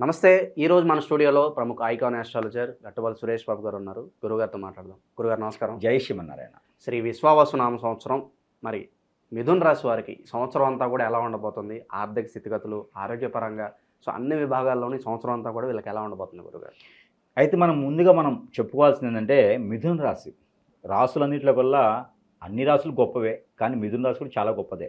నమస్తే ఈ రోజు మన స్టూడియోలో ప్రముఖ ఐకాన్ ఆస్ట్రాలజర్ గట్టవల్ సురేష్ బాబు గారు ఉన్నారు. గురుగారితో మాట్లాడదాం. గురుగారు నమస్కారం. జై శ్రీమన్నారాయణ. శ్రీ విశ్వావసు నామ సంవత్సరం మరి మిథున్ రాశి వారికి సంవత్సరం అంతా కూడా ఎలా ఉండబోతుంది? ఆర్థిక స్థితిగతులు ఆరోగ్యపరంగా సో అన్ని విభాగాల్లోని సంవత్సరం అంతా కూడా వీళ్ళకి ఎలా ఉండబోతుంది గురుగారు? అయితే మనం ముందుగా మనం చెప్పుకోవాల్సింది ఏంటంటే మిథున రాశి. రాసులన్నింటిలో కల్లా అన్ని రాసులు గొప్పవే కానీ మిథున రాశి కూడా చాలా గొప్పదే.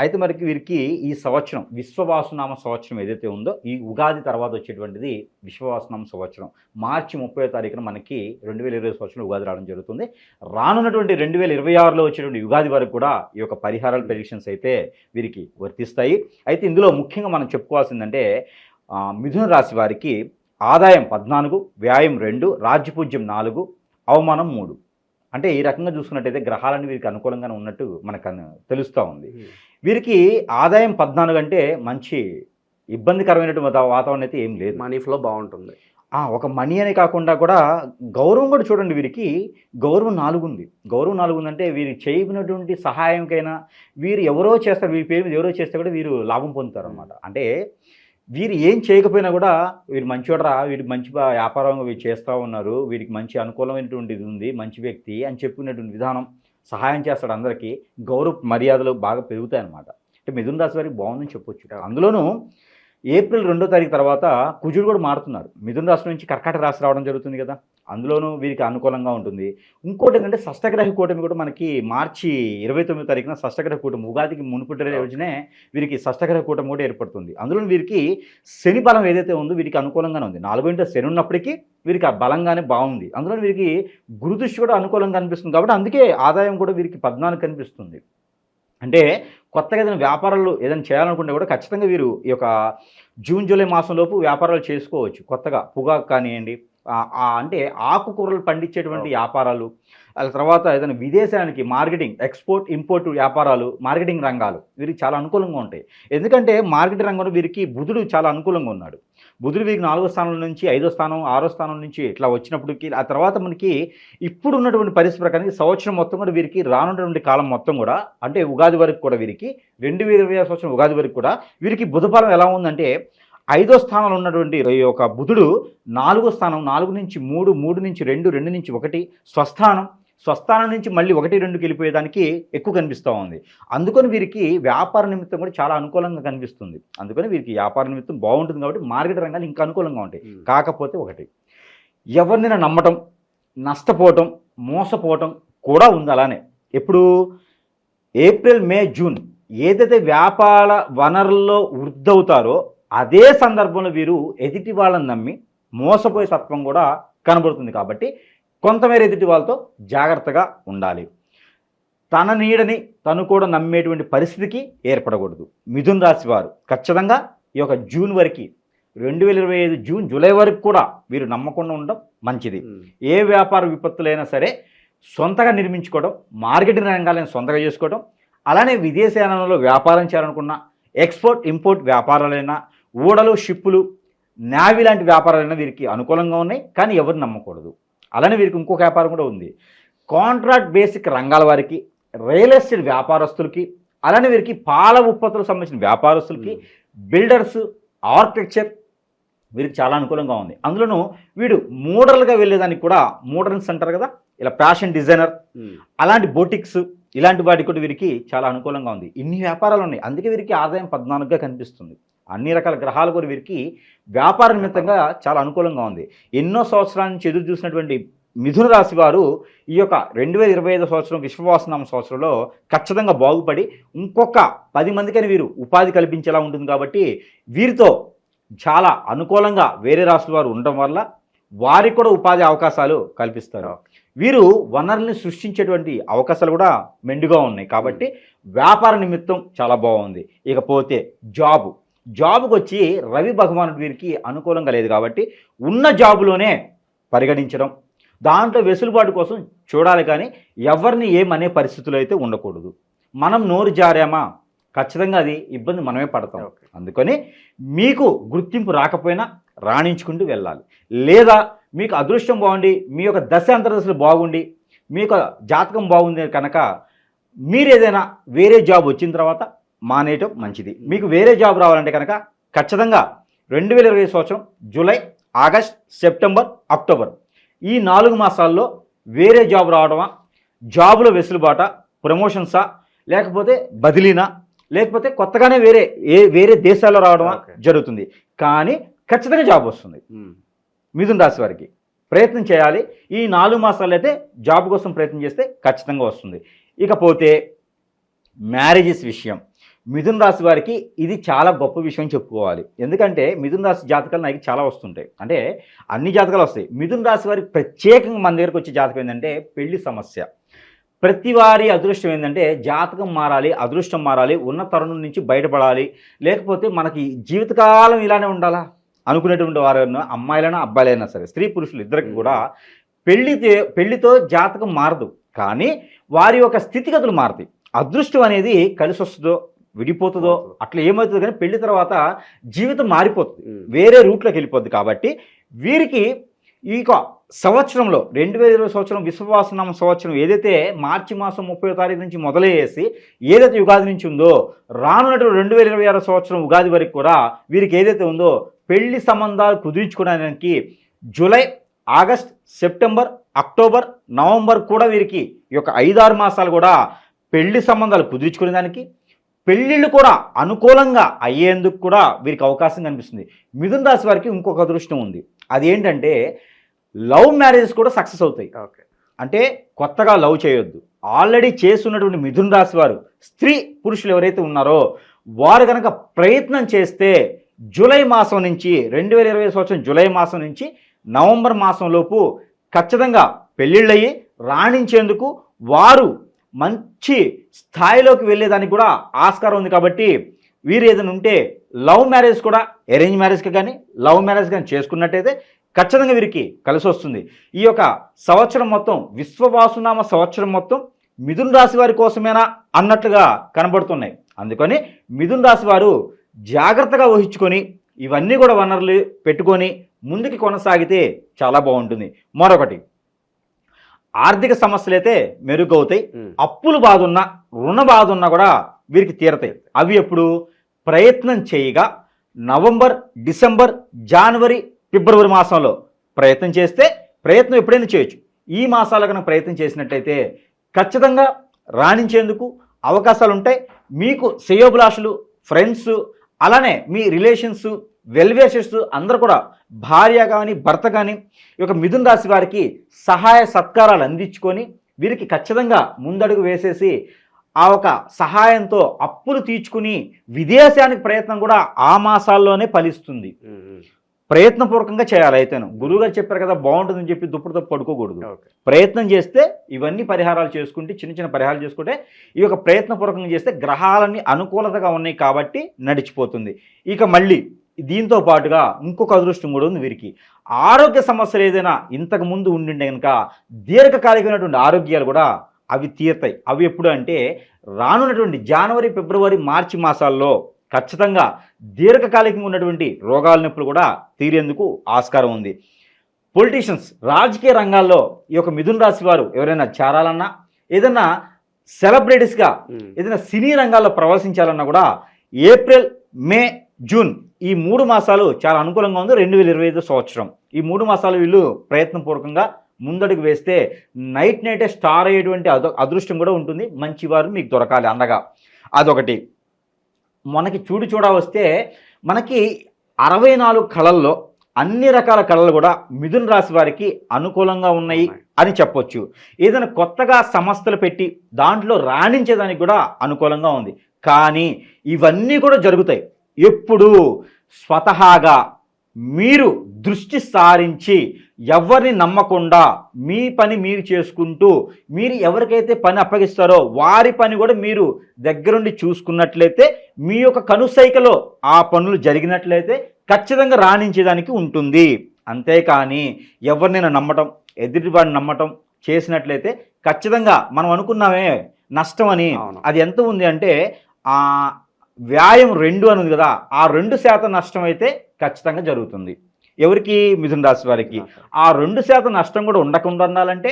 అయితే మనకి వీరికి ఈ సంవత్సరం విశ్వవాసునామ సంవత్సరం ఏదైతే ఉందో ఈ ఉగాది తర్వాత వచ్చేటువంటిది విశ్వవాసునామ సంవత్సరం. మార్చి ముప్పై తారీఖున మనకి రెండు వేల ఇరవై సంవత్సరం ఉగాది రావడం జరుగుతుంది. రానున్నటువంటి రెండు వేల ఇరవై ఆరులో వచ్చేటువంటి ఉగాది వరకు కూడా ఈ యొక్క పరిహారాల ప్రెడిక్షన్స్ అయితే వీరికి వర్తిస్తాయి. అయితే ఇందులో ముఖ్యంగా మనం చెప్పుకోవాల్సిందంటే మిథున రాశి వారికి ఆదాయం పద్నాలుగు వ్యాయం రెండు రాజ్యపూజ్యం నాలుగు అవమానం మూడు. అంటే ఈ రకంగా చూసుకున్నట్టయితే గ్రహాలన్నీ వీరికి అనుకూలంగానే ఉన్నట్టు మనకు తెలుస్తూ ఉంది. వీరికి ఆదాయం పద్నాలుగు అంటే మంచి ఇబ్బందికరమైనటువంటి వాతా- వాతావరణం అయితే ఏం లేదు. మనీ ఫ్లో బాగుంటుంది. ఒక మనీ అనే కాకుండా కూడా గౌరవం కూడా చూడండి వీరికి. గౌరవం నాలుగు ఉంది గౌరవం నాలుగు ఉందంటే వీరు చేయనటువంటి సహాయంకైనా వీరు ఎవరో చేస్తారు వీరి పేరు మీద ఎవరో చేస్తే కూడా వీరు లాభం పొందుతారు అనమాట అంటే వీరు ఏం చేయకపోయినా కూడా వీరు మంచివాడరా వీరు మంచి వ్యాపారంగా వీరు చేస్తూ ఉన్నారు వీరికి మంచి అనుకూలమైనటువంటి ఇది ఉంది మంచి వ్యక్తి అని చెప్పుకునేటువంటి విధానం సహాయం చేస్తాడు అందరికీ. గౌరవ మర్యాదలు బాగా పెరుగుతాయి అనమాట అంటే మిథున రాశి వారికి బాగుందని చెప్పొచ్చు. అందులోనూ ఏప్రిల్ రెండో తారీఖు తర్వాత కుజుడు కూడా మారుతున్నారు. మిథున రాశి నుంచి కర్కాటక రాశి రావడం జరుగుతుంది కదా. అందులోనూ వీరికి అనుకూలంగా ఉంటుంది. ఇంకోటి ఏంటంటే షష్టగ్రహ కూటమి కూడా మనకి మార్చి ఇరవై తొమ్మిదో తారీఖున షష్టగ్రహ కూటమి ఉగాదికి మునుపటి రోజునే వీరికి షష్టగ్రహ కూటమి కూడా ఏర్పడుతుంది. అందులో వీరికి శని బలం ఏదైతే ఉందో వీరికి అనుకూలంగానే ఉంది. నాలుగో ఇంట్లో శని ఉన్నప్పటికీ వీరికి ఆ బలంగానే బాగుంది. అందులో వీరికి గురుదృష్టి కూడా అనుకూలంగా కనిపిస్తుంది కాబట్టి అందుకే ఆదాయం కూడా వీరికి పద్నాలుగు కనిపిస్తుంది. అంటే కొత్తగా ఏదైనా వ్యాపారాలు ఏదైనా చేయాలనుకుంటే కూడా ఖచ్చితంగా వీరు ఈ యొక్క జూన్ జూలై మాసంలోపు వ్యాపారాలు చేసుకోవచ్చు కొత్తగా. పొగాకు కానివ్వండి అంటే ఆకుకూరలు పండించేటువంటి వ్యాపారాలు ఆ తర్వాత ఏదైనా విదేశానికి మార్కెటింగ్ ఎక్స్పోర్ట్ ఇంపోర్ట్ వ్యాపారాలు మార్కెటింగ్ రంగాలు వీరికి చాలా అనుకూలంగా ఉంటాయి. ఎందుకంటే మార్కెటింగ్ రంగంలో వీరికి బుధుడు చాలా అనుకూలంగా ఉన్నాడు. బుధుడు వీరికి నాలుగో స్థానం నుంచి ఐదో స్థానం ఆరో స్థానం నుంచి ఇట్లా వచ్చినప్పటికి ఆ తర్వాత మనకి ఇప్పుడు ఉన్నటువంటి పరిస్థితి ప్రకారం సంవత్సరం మొత్తం కూడా వీరికి రానున్నటువంటి కాలం మొత్తం కూడా అంటే ఉగాది వరకు కూడా వీరికి రెండు వేల ఇరవై సంవత్సరం ఉగాది వరకు కూడా వీరికి బుధఫలం ఎలా ఉందంటే ఐదో స్థానంలో ఉన్నటువంటి యొక్క బుధుడు నాలుగో స్థానం నాలుగు నుంచి మూడు మూడు నుంచి రెండు రెండు నుంచి ఒకటి స్వస్థానం. స్వస్థానం నుంచి మళ్ళీ ఒకటి రెండుకి వెళ్ళిపోయేదానికి ఎక్కువ కనిపిస్తూ ఉంది. అందుకని వీరికి వ్యాపార నిమిత్తం కూడా చాలా అనుకూలంగా కనిపిస్తుంది. అందుకని వీరికి వ్యాపార నిమిత్తం బాగుంటుంది కాబట్టి మార్కెట్ రంగాలు ఇంకా అనుకూలంగా ఉంటాయి. కాకపోతే ఒకటి ఎవరినైనా నమ్మటం నష్టపోవటం మోసపోవటం కూడా ఉంది అలానే. ఎప్పుడు? ఏప్రిల్ మే జూన్ ఏదైతే వ్యాపార వనరుల్లో వృద్ధవుతారో అదే సందర్భంలో వీరు ఎదుటి వాళ్ళని నమ్మి మోసపోయే తత్వం కూడా కనబడుతుంది కాబట్టి కొంతమేర ఎదుటి వాళ్ళతో జాగ్రత్తగా ఉండాలి. తన నీడని తను కూడా నమ్మేటువంటి పరిస్థితికి ఏర్పడకూడదు. మిథున్ రాశి వారు ఖచ్చితంగా ఈ యొక్క జూన్ వరకు రెండు వేల ఇరవై ఐదు జూన్ జూలై వరకు కూడా వీరు నమ్మకుండా ఉండడం మంచిది. ఏ వ్యాపార విపత్తులైనా సరే సొంతగా నిర్మించుకోవడం మార్కెటింగ్ రంగాలను సొంతగా చేసుకోవడం అలానే విదేశాలలో వ్యాపారం చేయాలనుకున్న ఎక్స్పోర్ట్ ఇంపోర్ట్ వ్యాపారాలైనా ఓడలు షిప్పులు నావీ లాంటి వ్యాపారాలైనా వీరికి అనుకూలంగా ఉన్నాయి కానీ ఎవరు నమ్మకూడదు. అలానే వీరికి ఇంకొక వ్యాపారం కూడా ఉంది. కాంట్రాక్ట్ బేసిక్ రంగాల వారికి రియల్ ఎస్టేట్ వ్యాపారస్తులకి అలానే వీరికి పాల ఉత్పత్తులకు సంబంధించిన వ్యాపారస్తులకి బిల్డర్స్ ఆర్కిటెక్చర్ వీరికి చాలా అనుకూలంగా ఉంది. అందులోనూ వీడు మోడల్గా వెళ్ళేదానికి కూడా మోడర్న్స్ అంటారు కదా ఇలా ఫ్యాషన్ డిజైనర్ అలాంటి బోటిక్స్ ఇలాంటి వాటికి కూడా వీరికి చాలా అనుకూలంగా ఉంది. ఇన్ని వ్యాపారాలు ఉన్నాయి. అందుకే వీరికి ఆదాయం పద్నాలుగుగా కనిపిస్తుంది. అన్ని రకాల గ్రహాలు కూడా వీరికి వ్యాపార నిమిత్తంగా చాలా అనుకూలంగా ఉంది. ఎన్నో సంవత్సరాల నుంచి ఎదురు చూసినటువంటి మిథున రాశి వారు ఈ యొక్క రెండు వేల ఇరవై ఐదో సంవత్సరం విశ్వవాసనామ సంవత్సరంలో ఖచ్చితంగా బాగుపడి ఇంకొక పది మందికని వీరు ఉపాధి కల్పించేలా ఉంటుంది కాబట్టి వీరితో చాలా అనుకూలంగా వేరే రాష్ట్రాల వారు ఉండటం వల్ల వారికి కూడా ఉపాధి అవకాశాలు కల్పిస్తారు. వీరు వనరుల్ని సృష్టించేటువంటి అవకాశాలు కూడా మెండుగా ఉన్నాయి కాబట్టి వ్యాపార నిమిత్తం చాలా బాగుంది. ఇకపోతే జాబు. జాబుకి వచ్చి రవి భగవానుడు వీరికి అనుకూలంగా లేదు కాబట్టి ఉన్న జాబులోనే పరిగణించడం దాంట్లో వెసులుబాటు కోసం చూడాలి కానీ ఎవరిని ఏమనే పరిస్థితులు అయితే ఉండకూడదు. మనం నోరు జారామా? ఖచ్చితంగా అది ఇబ్బంది మనమే పడతాం. అందుకని మీకు గుర్తింపు రాకపోయినా రాణించుకుంటూ వెళ్ళాలి. లేదా మీకు అదృష్టం బాగుండి మీ యొక్క దశ అంతర్దశలు బాగుండి మీ యొక్క జాతకం బాగుంది కనుక మీరు ఏదైనా వేరే జాబ్ వచ్చిన తర్వాత మానేయటం మంచిది. మీకు వేరే జాబ్ రావాలంటే కనుక ఖచ్చితంగా రెండు వేల ఇరవై సంవత్సరం జూలై ఆగస్ట్ సెప్టెంబర్ అక్టోబర్. ఈ నాలుగు మాసాల్లో వేరే జాబ్ రావడమా? జాబులో వెసులుబాట ప్రమోషన్సా? లేకపోతే బదిలీనా? లేకపోతే కొత్తగానే వేరే ఏ వేరే దేశాల్లో రావడమా. జరుగుతుంది. కానీ ఖచ్చితంగా జాబ్ వస్తుంది. మిథున్ రాశి వారికి ప్రయత్నం చేయాలి. ఈ నాలుగు మాసాలు అయితే జాబ్ కోసం ప్రయత్నం చేస్తే ఖచ్చితంగా వస్తుంది. ఇకపోతే మ్యారేజెస్ విషయం. మిథున్ రాశి వారికి ఇది చాలా గొప్ప విషయం చెప్పుకోవాలి. ఎందుకంటే మిథున్ రాశి జాతకాలు నాకు చాలా వస్తుంటాయి. అంటే అన్ని జాతకాలు వస్తాయి. మిథున్ రాశి వారికి ప్రత్యేకంగా మన దగ్గరకు వచ్చే జాతకం ఏంటంటే పెళ్ళి సమస్య. ప్రతి వారి అదృష్టం ఏంటంటే జాతకం మారాలి అదృష్టం మారాలి ఉన్న తరుణం నుంచి బయటపడాలి. లేకపోతే మనకి జీవితకాలం ఇలానే ఉండాలా? అనుకునేటువంటి వారు అమ్మాయిలైనా అబ్బాయిలైనా సరే స్త్రీ పురుషులు ఇద్దరికి కూడా పెళ్ళి పెళ్ళితో జాతకం మారదు. కానీ వారి యొక్క స్థితిగతులు మారుతాయి. అదృష్టం అనేది కలిసి వస్తుందో విడిపోతుందో అట్లా ఏమవుతుందో కానీ పెళ్ళి తర్వాత జీవితం మారిపోతుంది. వేరే రూట్లోకి వెళ్ళిపోద్ది కాబట్టి వీరికి ఈ సంవత్సరంలో రెండు వేల ఇరవై సంవత్సరం విశ్వవాసనామ సంవత్సరం ఏదైతే మార్చి మాసం ముప్పై తారీఖు నుంచి మొదలయ్యేసి ఏదైతే యుగాది నుంచి ఉందో రానున్నటువంటి రెండు వేల ఇరవై ఆరో సంవత్సరం ఉగాది వరకు కూడా వీరికి ఏదైతే ఉందో పెళ్ళి సంబంధాలు కుదుర్చుకోవడానికి July August September October November కూడా వీరికి ఈ యొక్క ఐదారు మాసాలు కూడా పెళ్ళి సంబంధాలు కుదుర్చుకునేదానికి పెళ్ళిళ్ళు కూడా అనుకూలంగా అయ్యేందుకు కూడా వీరికి అవకాశం కనిపిస్తుంది. మిథున రాశి వారికి ఇంకొక అదృష్టం ఉంది. అది ఏంటంటే లవ్ మ్యారేజెస్ కూడా సక్సెస్ అవుతాయి. ఓకే. అంటే కొత్తగా లవ్ చేయొద్దు. ఆల్రెడీ చేస్తున్నటువంటి మిథున రాశి వారు స్త్రీ పురుషులు ఎవరైతే ఉన్నారో వారు కనుక ప్రయత్నం చేస్తే జూలై మాసం నుంచి రెండు వేల ఇరవై సంవత్సరం జూలై మాసం నుంచి నవంబర్ మాసం లోపు ఖచ్చితంగా పెళ్ళిళ్ళయ్యి రాణించేందుకు వారు మంచి స్థాయిలోకి వెళ్ళేదానికి కూడా ఆస్కారం ఉంది కాబట్టి వీరు ఏదైనా ఉంటే లవ్ మ్యారేజ్ కూడా అరేంజ్ మ్యారేజ్కి కానీ లవ్ మ్యారేజ్ కానీ చేసుకున్నట్టయితే ఖచ్చితంగా వీరికి కలిసి వస్తుంది. ఈ యొక్క సంవత్సరం మొత్తం విశ్వవాసునామ సంవత్సరం మొత్తం మిథున్ రాశి వారి కోసమేనా అన్నట్లుగా కనబడుతున్నాయి. అందుకని మిథున్ రాశి వారు జాగ్రత్తగా వహించుకొని ఇవన్నీ కూడా వనరులు పెట్టుకొని ముందుకు కొనసాగితే చాలా బాగుంటుంది. మరొకటి ఆర్థిక సమస్యలు అయితే మెరుగవుతాయి. అప్పులు బాధ ఉన్నా రుణ బాధ ఉన్నా కూడా వీరికి తీరతాయి. అవి ఎప్పుడు? ప్రయత్నం చేయగా నవంబర్ డిసెంబర్ జనవరి ఫిబ్రవరి మాసంలో ప్రయత్నం చేస్తే ప్రయత్నం ఎప్పుడైనా చేయొచ్చు. ఈ మాసాల కనుక ప్రయత్నం చేసినట్టయితే ఖచ్చితంగా రాణించేందుకు అవకాశాలు ఉంటాయి మీకు శ్రేయోభిలాషులు ఫ్రెండ్స్ అలానే మీ రిలేషన్స్ వెల్వేషర్స్ అందరూ కూడా భార్య కానీ భర్త కానీ ఈ యొక్క మిథున రాశి వారికి సహాయ సత్కారాలు అందించుకొని వీరికి ఖచ్చితంగా ముందడుగు వేసేసి ఆ ఒక సహాయంతో అప్పులు తీర్చుకుని విదేశానికి ప్రయత్నం కూడా ఆ మాసాల్లోనే ఫలిస్తుంది. ప్రయత్నపూర్వకంగా చేయాలి అయితేను. గురువుగారు చెప్పారు కదా బాగుంటుందని చెప్పి దుప్పుడుతో పడుకోకూడదు. ప్రయత్నం చేస్తే ఇవన్నీ పరిహారాలు చేసుకుంటే చిన్న చిన్న పరిహారాలు చేసుకుంటే ఈ యొక్క ప్రయత్నపూర్వకంగా చేస్తే గ్రహాలన్నీ అనుకూలతగా ఉన్నాయి కాబట్టి నడిచిపోతుంది. ఇక మళ్ళీ దీంతో పాటుగా ఇంకొక అదృష్టం కూడా ఉంది వీరికి. ఆరోగ్య సమస్యలు ఏదైనా ఇంతకు ముందు ఉండిండే కనుక దీర్ఘకాలికమైనటువంటి ఆరోగ్యాలు కూడా అవి తీరుతాయి. అవి ఎప్పుడు అంటే రానున్నటువంటి జనవరి ఫిబ్రవరి మార్చి మాసాల్లో ఖచ్చితంగా దీర్ఘకాలికంగా ఉన్నటువంటి రోగాల నొప్పులు కూడా తీరేందుకు ఆస్కారం ఉంది. పొలిటీషియన్స్ రాజకీయ రంగాల్లో ఈ యొక్క మిథున రాశి వారు ఎవరైనా చేరాలన్నా ఏదైనా సెలబ్రిటీస్గా. ఏదైనా సినీ రంగాల్లో ప్రవేశించాలన్నా కూడా ఏప్రిల్ మే జూన్. ఈ మూడు మాసాలు చాలా అనుకూలంగా ఉంది. రెండు వేల ఇరవై ఐదు సంవత్సరం. ఈ మూడు మాసాలు వీళ్ళు ప్రయత్నపూర్వకంగా ముందడుగు వేస్తే నైట్ నైటే స్టార్ అయ్యేటువంటి అదృష్టం కూడా ఉంటుంది. మంచి వారు మీకు దొరకాలి అండగా అదొకటి. మనకి చూడు చూడ వస్తే మనకి అరవై నాలుగు కళల్లో అన్ని రకాల కళలు కూడా మిథున్ రాశి వారికి అనుకూలంగా ఉన్నాయి అని చెప్పొచ్చు. ఏదైనా కొత్తగా సంస్థలు పెట్టి దాంట్లో రాణించేదానికి కూడా అనుకూలంగా ఉంది. కానీ ఇవన్నీ కూడా జరుగుతాయి. ఎప్పుడు స్వతహాగా మీరు దృష్టి సారించి ఎవరిని నమ్మకుండా మీ పని మీరు చేసుకుంటూ మీరు ఎవరికైతే పని అప్పగిస్తారో వారి పని కూడా మీరు దగ్గరుండి చూసుకున్నట్లయితే మీ యొక్క కనుసైకలో ఆ పనులు జరిగినట్లయితే ఖచ్చితంగా రాణించేదానికి ఉంటుంది అంతేకాని ఎవరినైనా నమ్మటం ఎదుటివాడిని నమ్మటం చేసినట్లయితే ఖచ్చితంగా మనం అనుకున్నామే నష్టం అని. అది ఎంత ఉంది అంటే ఆ వ్యాయం రెండు అని ఉంది కదా ఆ రెండు శాతం నష్టం అయితే ఖచ్చితంగా జరుగుతుంది. ఎవరికి? మిథున రాశి వారికి. ఆ రెండు శాతం నష్టం కూడా ఉండకుండా ఉండాలంటే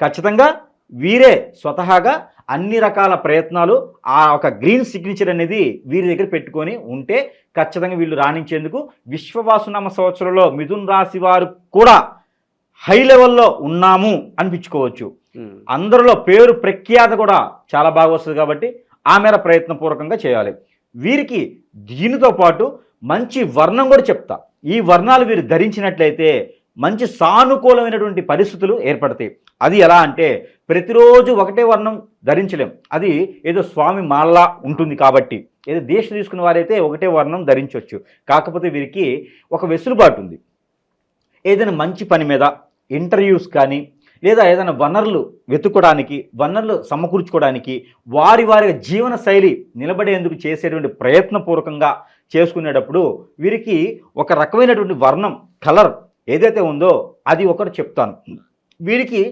ఖచ్చితంగా వీరే స్వతహాగా అన్ని రకాల ప్రయత్నాలు ఆ ఒక గ్రీన్ సిగ్నేచర్ అనేది వీరి దగ్గర పెట్టుకొని ఉంటే ఖచ్చితంగా వీళ్ళు రాణించేందుకు విశ్వవాసునామ సంవత్సరంలో మిథున్ రాశి వారు కూడా హై లెవెల్లో ఉన్నాము అనిపించుకోవచ్చు. అందరిలో పేరు ప్రఖ్యాత కూడా చాలా బాగా వస్తుంది కాబట్టి ఆ మేర ప్రయత్నపూర్వకంగా చేయాలి. వీరికి దీనితో పాటు మంచి వర్ణం కూడా చెప్తా. ఈ వర్ణాలు వీరు ధరించినట్లయితే మంచి సానుకూలమైనటువంటి పరిస్థితులు ఏర్పడతాయి. అది ఎలా అంటే ప్రతిరోజు ఒకటే వర్ణం ధరించలేం. అది ఏదో స్వామి మాల్లా ఉంటుంది కాబట్టి ఏదో దీక్ష తీసుకున్న వారైతే ఒకటే వర్ణం ధరించవచ్చు కాకపోతే వీరికి ఒక వెసులుబాటు ఉంది. ఏదైనా మంచి పని మీద ఇంటర్వ్యూస్ కానీ లేదా ఏదైనా వనరులు వెతుక్కోవడానికి వనరులు సమకూర్చుకోవడానికి వారి వారి జీవన శైలి నిలబడేందుకు చేసేటువంటి ప్రయత్నపూర్వకంగా చేసుకునేటప్పుడు వీరికి ఒక రకమైనటువంటి వర్ణం కలర్ ఏదైతే ఉందో అది ఒకటి చెప్తాను. వీరికి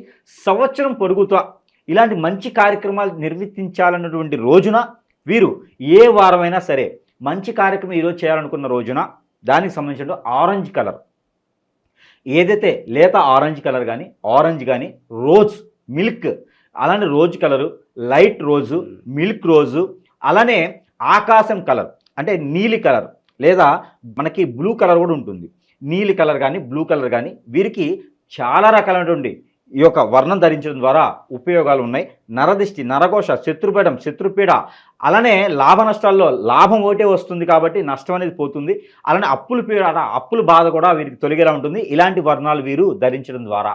సంవత్సరం పొరుగుతా ఇలాంటి మంచి కార్యక్రమాలు నిర్వర్తించాలన్నటువంటి రోజున వీరు ఏ వారమైనా సరే మంచి కార్యక్రమం ఈరోజు చేయాలనుకున్న రోజున దానికి సంబంధించిన ఆరెంజ్ కలర్ ఏదైతే లేత ఆరెంజ్ కలర్ కానీ ఆరెంజ్ కానీ రోజ్ మిల్క్ అలానే rose colour light rose milk rose అలానే ఆకాశం కలర్ అంటే నీలి కలర్ లేదా మనకి బ్లూ కలర్ కూడా ఉంటుంది. నీలి కలర్ కానీ బ్లూ కలర్ కానీ వీరికి చాలా రకాలైనటువంటి ఈ యొక్క వర్ణం ధరించడం ద్వారా ఉపయోగాలు ఉన్నాయి. నరదిష్టి నరకోశ శత్రుపీడం శత్రుపీడ. అలానే లాభ నష్టాల్లో లాభం ఒకటే వస్తుంది కాబట్టి నష్టం అనేది పోతుంది. అలానే అప్పులు పీడ అప్పుల బాధ కూడా వీరికి తొలగేలా ఉంటుంది. ఇలాంటి వర్ణాలు వీరు ధరించడం ద్వారా.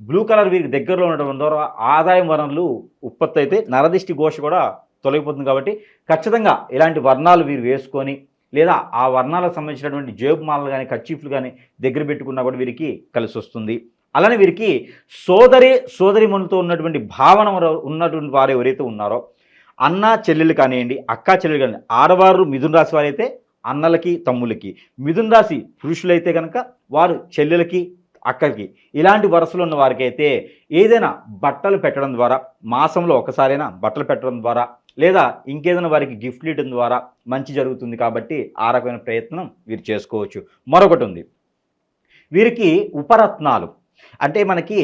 బ్లూ కలర్ వీరికి దగ్గరలో ఉండడం ద్వారా ఆదాయం వనరులు ఉత్పత్తి అయితే నరదిష్టి ఘోష కూడా తొలగిపోతుంది కాబట్టి ఖచ్చితంగా ఇలాంటి వర్ణాలు వీరు వేసుకొని లేదా ఆ వర్ణాలకు సంబంధించినటువంటి జేబు మాలలు కానీ కచ్చీఫ్లు కానీ దగ్గర పెట్టుకున్నా కూడా వీరికి కలిసి వస్తుంది. అలానే వీరికి సోదరి సోదరిమణులతో ఉన్నటువంటి భావన ఉన్నటువంటి వారు ఎవరైతే ఉన్నారో అన్న చెల్లెలు కానివ్వండి అక్క చెల్లెలు కానివ్వండి ఆడవారు మిథున రాశి వారైతే అన్నలకి తమ్ములకి మిథున రాశి పురుషులైతే కనుక వారు చెల్లెలకి అక్కకి. ఇలాంటి వరుసలో ఉన్న వారికైతే ఏదైనా బట్టలు పెట్టడం ద్వారా మాసంలో ఒకసారైనా బట్టలు పెట్టడం ద్వారా లేదా ఇంకేదైనా వారికి గిఫ్ట్లు ఇవ్వడం ద్వారా మంచి జరుగుతుంది కాబట్టి ఆ రకమైన ప్రయత్నం వీరు చేసుకోవచ్చు. మరొకటి ఉంది. వీరికి ఉపరత్నాలు. అంటే మనకి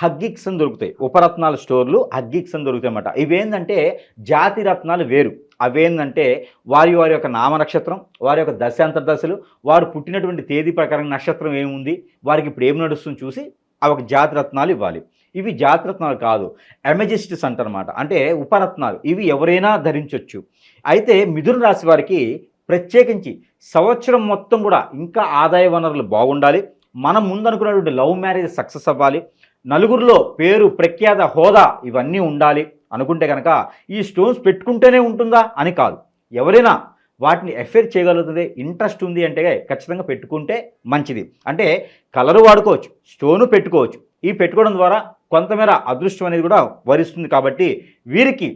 హగ్గిక్స్ అని దొరుకుతాయి. ఉపరత్నాల స్టోర్లు హగ్గిక్స్ అని దొరుకుతాయి అన్నమాట. ఇవేంటంటే జాతి రత్నాలు వేరు. అవేందంటే వారి వారి యొక్క నామ నక్షత్రం వారి యొక్క దశాంతర దశలు వారు పుట్టినటువంటి తేదీ ప్రకారం నక్షత్రం ఏముంది వారికి ఇప్పుడు ఏం నడుస్తుంది చూసి ఆ ఒక జాతి రత్నాలు ఇవ్వాలి. ఇవి జాతిరత్నాలు కాదు ఎమజిస్టిస్ అంటారన్నమాట అంటే ఉపరత్నాలు ఇవి ఎవరైనా ధరించవచ్చు అయితే మిథున రాశి వారికి ప్రత్యేకించి సంవత్సరం మొత్తం కూడా ఇంకా ఆదాయ వనరులు బాగుండాలి. మనం ముందనుకున్నటువంటి లవ్ మ్యారేజ్ సక్సెస్ అవ్వాలి. నలుగురిలో పేరు ప్రఖ్యాత హోదా ఇవన్నీ ఉండాలి అనుకుంటే కనుక ఈ స్టోన్స్ పెట్టుకుంటేనే ఉంటుందా అని కాదు. ఎవరైనా వాటిని ఎఫెక్ట్ చేయగలుగుతుంది ఇంట్రెస్ట్ ఉంది అంటే ఖచ్చితంగా పెట్టుకుంటే మంచిది. అంటే కలరు వాడుకోవచ్చు స్టోను పెట్టుకోవచ్చు. ఈ పెట్టుకోవడం ద్వారా కొంతమేర అదృష్టం అనేది కూడా వరిస్తుంది కాబట్టి వీరికి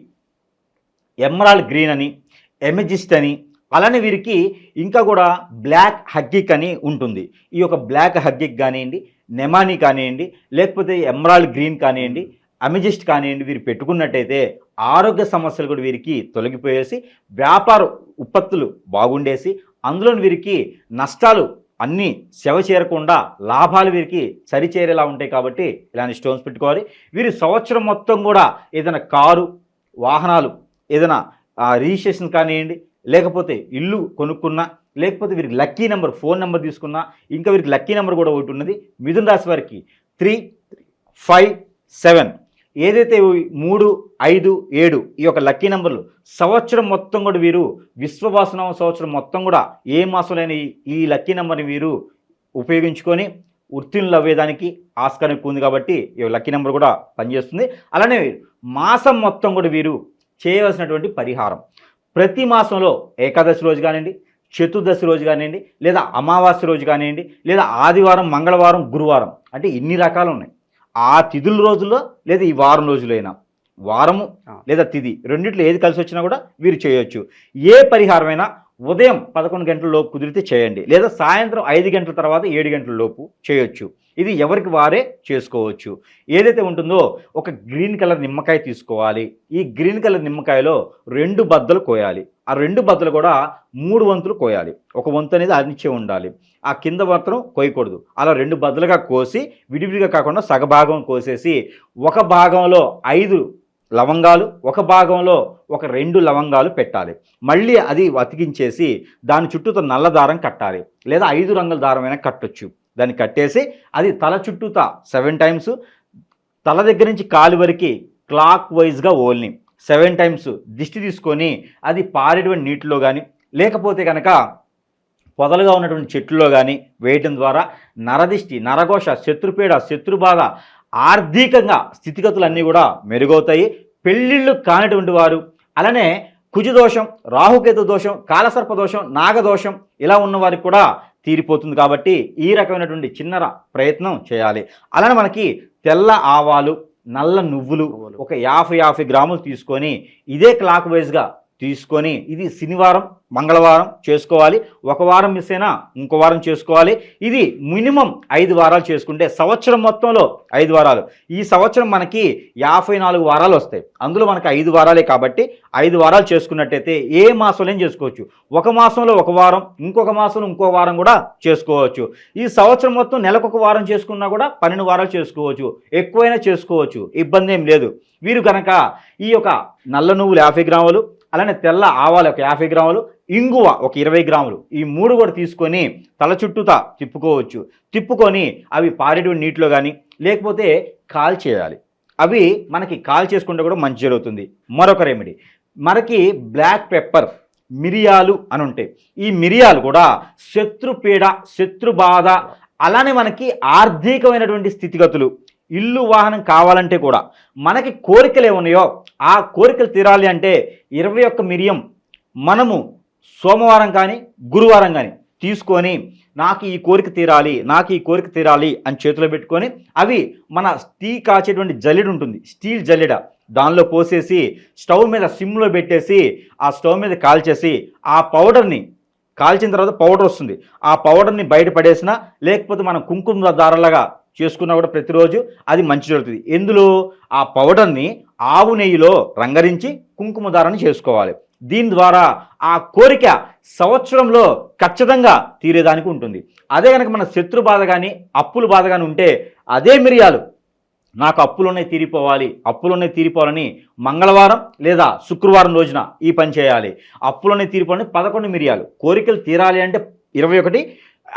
ఎమరాల్డ్ గ్రీన్ అని ఎమెజిస్ట్ అని అలానే వీరికి ఇంకా కూడా బ్లాక్ హగ్గిక్ అని ఉంటుంది. ఈ యొక్క బ్లాక్ హగ్గిక్ కానివ్వండి నెమాని కానివ్వండి లేకపోతే ఎమరాల్డ్ గ్రీన్ కానివ్వండి అమిజిస్ట్ కానివ్వండి వీరు పెట్టుకున్నట్టయితే ఆరోగ్య సమస్యలు కూడా వీరికి తొలగిపోయేసి వ్యాపార ఉత్పత్తులు బాగుండేసి అందులో వీరికి నష్టాలు అన్నీ శవ చేరకుండా లాభాలు వీరికి సరిచేరేలా ఉంటాయి కాబట్టి ఇలాంటి స్టోన్స్ పెట్టుకోవాలి. వీరు సంవత్సరం మొత్తం కూడా ఏదైనా కారు వాహనాలు ఏదైనా రిజిస్ట్రేషన్ కానివ్వండి లేకపోతే ఇల్లు కొనుక్కున్నా లేకపోతే వీరికి లక్కీ నెంబర్ ఫోన్ నెంబర్ తీసుకున్నా ఇంకా వీరికి లక్కీ నెంబర్ కూడా ఒకటి ఉన్నది. మిథున రాశి వారికి త్రీ ఫైవ్ సెవెన్. ఏదైతే మూడు ఐదు ఏడు ఈ యొక్క లక్కీ నెంబర్లు సంవత్సరం మొత్తం కూడా వీరు విశ్వవాసన సంవత్సరం మొత్తం కూడా ఏ మాసంలోని ఈ లక్కీ నెంబర్ని వీరు ఉపయోగించుకొని ఉత్తీర్ణులు అవ్వేదానికి ఆస్కారం ఎక్కువ ఉంది కాబట్టి ఈ లక్కీ నెంబర్ కూడా పనిచేస్తుంది. అలానే మాసం మొత్తం కూడా వీరు చేయవలసినటువంటి పరిహారం. ప్రతి మాసంలో ఏకాదశి రోజు కానివ్వండి చతుర్దశి రోజు కానివ్వండి లేదా అమావాస్య రోజు కానివ్వండి లేదా ఆదివారం మంగళవారం గురువారం అంటే ఇన్ని రకాలు ఉన్నాయి ఆ తిథుల రోజుల్లో లేదా ఈ వారం రోజులైనా వారము ఆ. లేదా తిథి రెండిట్లో ఏది కలిసి వచ్చినా కూడా వీరు చేయొచ్చు ఏ పరిహారమైనా ఉదయం పదకొండు గంటల లోపు కుదిరితే చేయండి. లేదా సాయంత్రం ఐదు గంటల తర్వాత ఏడు గంటల లోపు చేయొచ్చు. ఇది ఎవరికి వారే చేసుకోవచ్చు. ఏదైతే ఉంటుందో ఒక గ్రీన్ కలర్ నిమ్మకాయ తీసుకోవాలి. ఈ గ్రీన్ కలర్ నిమ్మకాయలో రెండు బద్దలు కోయాలి. ఆ రెండు బద్దలు కూడా మూడు వంతులు కోయాలి. ఒక వంతు అనేది అందించే ఉండాలి. ఆ కింద మాత్రం కోయకూడదు. అలా రెండు బద్దలుగా కోసి విడివిడిగా కాకుండా సగభాగం కోసేసి ఒక భాగంలో ఐదు లవంగాలు ఒక భాగంలో ఒక రెండు లవంగాలు పెట్టాలి. మళ్ళీ అది అతికించేసి దాని చుట్టూతో నల్ల దారం కట్టాలి. లేదా ఐదు రంగుల దారమైనా కట్టొచ్చు. దాన్ని కట్టేసి అది తల చుట్టూతా సెవెన్ టైమ్స్ తల దగ్గర నుంచి కాలు వరకు క్లాక్ వైజ్గా ఓల్ని. సెవెన్ టైమ్స్ దిష్టి తీసుకొని అది పారేటువంటి నీటిలో కానీ లేకపోతే కనుక పొదలుగా ఉన్నటువంటి చెట్లలో కానీ వేయటం ద్వారా నరదిష్టి నరఘోష శత్రుపీడ శత్రుబాధ ఆర్థికంగా స్థితిగతులన్నీ కూడా మెరుగవుతాయి పెళ్ళిళ్ళు కానిటువంటి వారు అలానే కుజదోషం రాహుకేతు దోషం కాలసర్ప దోషం నాగదోషం ఇలా ఉన్న వారికి కూడా తీరిపోతుంది కాబట్టి ఈ రకమైనటువంటి చిన్నర ప్రయత్నం చేయాలి అలానే మనకి తెల్ల ఆవాలు నల్ల నువ్వులు నువ్వులు. ఒక యాభై యాభై గ్రాములు తీసుకొని ఇదే క్లాక్ వైజ్గా తీసుకొని ఇది శనివారం మంగళవారం చేసుకోవాలి. ఒక వారం మిస్ అయినా ఇంకో వారం చేసుకోవాలి. ఇది మినిమం ఐదు వారాలు చేసుకుంటే సంవత్సరం మొత్తంలో ఐదు వారాలు. ఈ సంవత్సరం మనకి యాభై నాలుగు వారాలు వస్తాయి. అందులో మనకి ఐదు వారాలే కాబట్టి ఐదు వారాలు చేసుకున్నట్టయితే ఏ మాసంలో చేసుకోవచ్చు. ఒక మాసంలో ఒక వారం ఇంకొక మాసంలో ఇంకో వారం కూడా చేసుకోవచ్చు. ఈ సంవత్సరం మొత్తం నెలకొక వారం చేసుకున్నా కూడా పన్నెండు వారాలు చేసుకోవచ్చు. ఎక్కువైనా చేసుకోవచ్చు. ఇబ్బంది ఏం లేదు. వీరు కనుక ఈ యొక్క నల్ల నువ్వులు యాభై గ్రాములు అలానే తెల్ల ఆవాలు ఒక యాభై గ్రాములు ఇంగువ ఒక ఇరవై గ్రాములు. ఈ మూడు కూడా తీసుకొని తల చుట్టూతా తిప్పుకోవచ్చు. తిప్పుకొని అవి పారేటువంటి నీటిలో కానీ లేకపోతే కాల్ చేయాలి. అవి మనకి కాల్ చేసుకుంటే కూడా మంచి జరుగుతుంది. మరొక రెమెడీ మనకి బ్లాక్ పెప్పర్ మిరియాలు అని ఉంటాయి. ఈ మిరియాలు కూడా శత్రుపీడ శత్రుబాధ అలానే మనకి ఆర్థికమైనటువంటి స్థితిగతులు ఇల్లు వాహనం కావాలంటే కూడా మనకి కోరికలు ఏమున్నాయో ఆ కోరికలు తీరాలి అంటే ఇరవై ఒక్క మిరియం మనము సోమవారం కానీ గురువారం కానీ తీసుకొని నాకు ఈ కోరిక తీరాలి నాకు ఈ కోరిక తీరాలి అని చేతిలో పెట్టుకొని అవి మన స్టీ కాచేటువంటి జల్లెడ ఉంటుంది స్టీల్ జల్లెడ. దానిలో పోసేసి స్టవ్ మీద సిమ్లో పెట్టేసి ఆ స్టవ్ మీద కాల్చేసి ఆ పౌడర్ని కాల్చిన తర్వాత పౌడర్ వస్తుంది. ఆ పౌడర్ని బయట పడేసినా లేకపోతే మనం కుంకుమ దారలాగా చేసుకున్నా కూడా ప్రతిరోజు అది మంచి జరుగుతుంది. ఎందులో ఆ పౌడర్ని ఆవు నెయ్యిలో రంగరించి కుంకుమ దారాన్ని చేసుకోవాలి. దీని ద్వారా ఆ కోరిక సంవత్సరంలో ఖచ్చితంగా తీరేదానికి ఉంటుంది. అదే కనుక మన శత్రు బాధ కానీ అప్పుల బాధ కానీ ఉంటే అదే మిరియాలు. నాకు అప్పులున్నాయి తీరిపోవాలి అప్పులున్నాయి తీరిపోవాలని మంగళవారం లేదా శుక్రవారం రోజున ఈ పని చేయాలి. అప్పులున్నాయి తీరిపోవాలని పదకొండు మిరియాలు. కోరికలు తీరాలి అంటే ఇరవై ఒకటి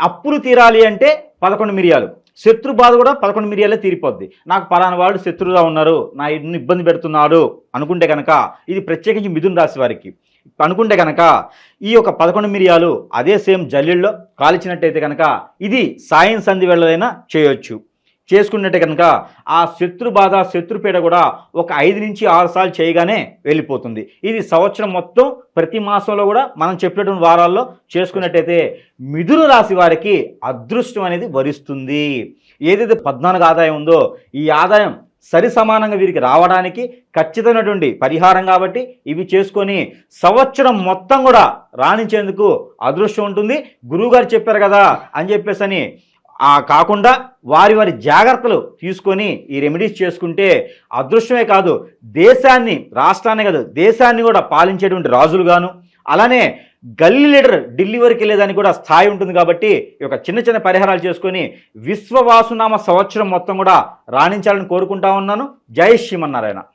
అప్పులు తీరాలి అంటే పదకొండు మిరియాలు. శత్రు బాధ కూడా పదకొండు మిరియాలే తీరిపోద్ది. నాకు పలానా వాడు శత్రువుగా ఉన్నారు. నా ఇన్ని ఇబ్బంది పెడుతున్నాడు అనుకుంటే కనుక ఇది ప్రత్యేకించి మిథున రాశి వారికి. అనుకుంటే కనుక ఈ యొక్క పదకొండు మిరియాలు అదే సేమ్ జల్లెల్లో కాల్చినట్టయితే కనుక ఇది సాయం సంధి వెళ్ళదైనా చేయొచ్చు. చేసుకున్నట్టే కనుక ఆ శత్రు బాధ శత్రుపీడ కూడా ఒక ఐదు నుంచి ఆరు సార్లు చేయగానే వెళ్ళిపోతుంది. ఇది సంవత్సరం మొత్తం ప్రతి మాసంలో కూడా మనం చెప్పినటువంటి వారాల్లో చేసుకున్నట్టయితే మిథున రాశి వారికి అదృష్టం అనేది వరిస్తుంది. ఏదైతే పద్నాలుగు ఆదాయం ఉందో ఈ ఆదాయం సరి సమానంగా వీరికి రావడానికి ఖచ్చితమైనటువంటి పరిహారం కాబట్టి ఇవి చేసుకొని సంవత్సరం మొత్తం కూడా రాణించేందుకు అదృష్టం ఉంటుంది. గురువుగారు చెప్పారు కదా అని చెప్పేసి అని కాకుండా వారి వారి జాగ్రత్తలు తీసుకొని ఈ రెమెడీస్ చేసుకుంటే అదృష్టమే కాదు దేశాన్ని రాష్ట్రాన్ని కాదు దేశాన్ని కూడా పాలించేటువంటి రాజులుగాను అలానే గల్లీ లీడర్ ఢిల్లీ వరకు వెళ్ళేదానికి కూడా స్థాయి ఉంటుంది కాబట్టి ఈ యొక్క చిన్న చిన్న పరిహారాలు చేసుకొని విశ్వవాసునామ సంవత్సరం మొత్తం కూడా రాణించాలని కోరుకుంటా ఉన్నాను. జై శ్రీమన్నారాయణ.